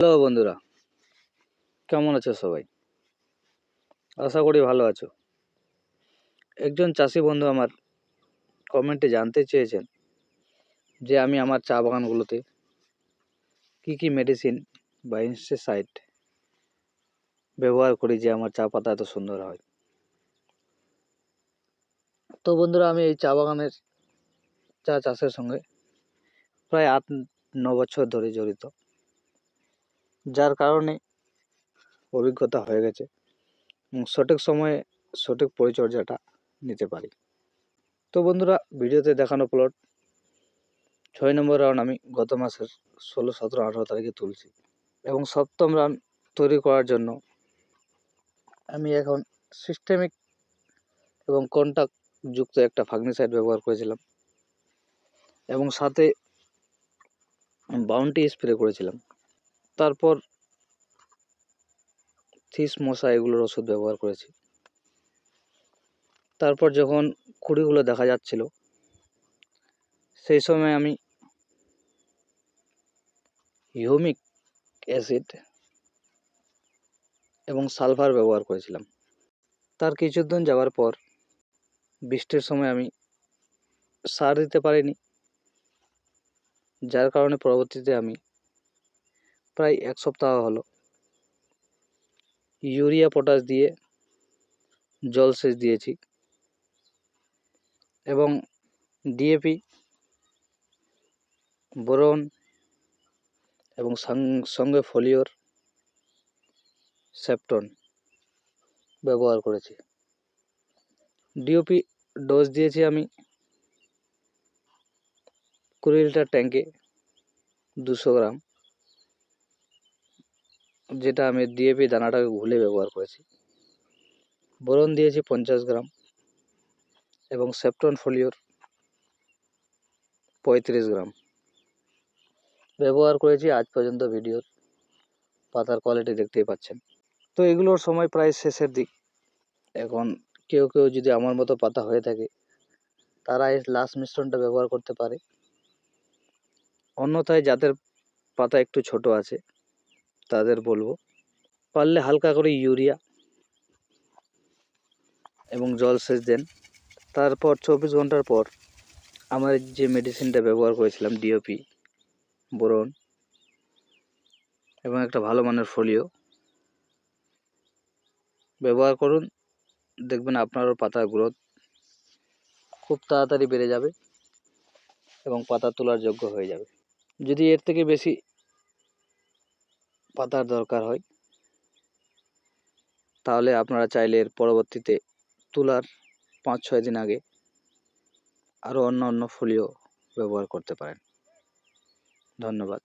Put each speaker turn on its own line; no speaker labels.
Hello বন্ধুরা, কেমন আছো সবাই? আশা করি ভালো আছো। একজন চাষি বন্ধু আমার কমেন্টে জানতে চেয়েছেন যে আমি আমার চা বাগানগুলোতে কী কী মেডিসিন বা ইনসেসাইড ব্যবহার করি যে আমার চা পাতা এত সুন্দর হয়। তো বন্ধুরা, আমি এই চা বাগানের চা চাষের সঙ্গে প্রায় আট ন বছর ধরে জড়িত। যার কারণে অভিজ্ঞতা হয়ে গেছে সঠিক সময়ে সঠিক পরিচর্যাটা নিতে পারি। তো বন্ধুরা, ভিডিওতে দেখানো প্লট ছয় নম্বর রাউন্ড আমি গত মাসের ষোলো, সতেরো, আঠারো তারিখে তুলছি এবং সপ্তম রাউন্ড তৈরি করার জন্য আমি এখন সিস্টেমিক এবং কন্টাক্ট যুক্ত একটা ফাগনিসাইড ব্যবহার করেছিলাম এবং সাথে বাউন্টি স্প্রে করেছিলাম। তারপর থিস মশা এগুলোর ওষুধ ব্যবহার করেছি। তারপর যখন কুড়িগুলো দেখা যাচ্ছিল, সেই সময় আমি হিউমিক অ্যাসিড এবং সালফার ব্যবহার করেছিলাম। তার কিছুদিন যাওয়ার পর বৃষ্টির সময় আমি সার দিতে পারিনি, যার কারণে পরবর্তীতে আমি প্রায় এক সপ্তাহ হলো। ইউরিয়া, পটাশ দিয়ে জল সেচ দিয়েছি। এবং ডিএপি বোরন এবং সঙ্গে ফলিওর, সেপ্টন ব্যবহার করেছি। ডিওপি ডোজ দিয়েছি আমি কুড়ি লিটার ট্যাঙ্কে দুশো গ্রাম। যেটা আমি ডিএপি দানাটাকে ঘুলে ব্যবহার করেছি। বোরন দিয়েছি পঞ্চাশ গ্রাম এবং সেপ্টন ফোলিওর পঁয়ত্রিশ গ্রাম। ব্যবহার করেছি আজ পর্যন্ত ভিডিওর, পাতার কোয়ালিটি দেখতেই পাচ্ছেন। তো এগুলোর সময় প্রায় শেষের দিক। এখন কেউ কেউ যদি আমার মতো পাতা হয়ে থাকে, তারা এই লাস্ট মিশ্রণটা ব্যবহার করতে পারে। অন্যথায় যাদের পাতা একটু ছোট আছে। তাদের বলব। পারলে হালকা করে ইউরিয়া এবং জল সেচ দেন। তারপর চব্বিশ ঘণ্টার পর আমার যে মেডিসিনটা ব্যবহার করেছিলাম ডিওপি বোরন এবং একটা ভালো মানের ফলিও, ব্যবহার করুন। দেখবেন আপনারও পাতার গ্রোথ খুব তাড়াতাড়ি বেড়ে যাবে এবং পাতা তোলার যোগ্য হয়ে যাবে। যদি এর থেকে বেশি পাতার দরকার হয়। তাহলে আপনারা চাইলে এর পরবর্তীতে তুলার পাঁচ ছয় দিন আগে আরও অন্য অন্য ফলিও ব্যবহার করতে পারেন। ধন্যবাদ।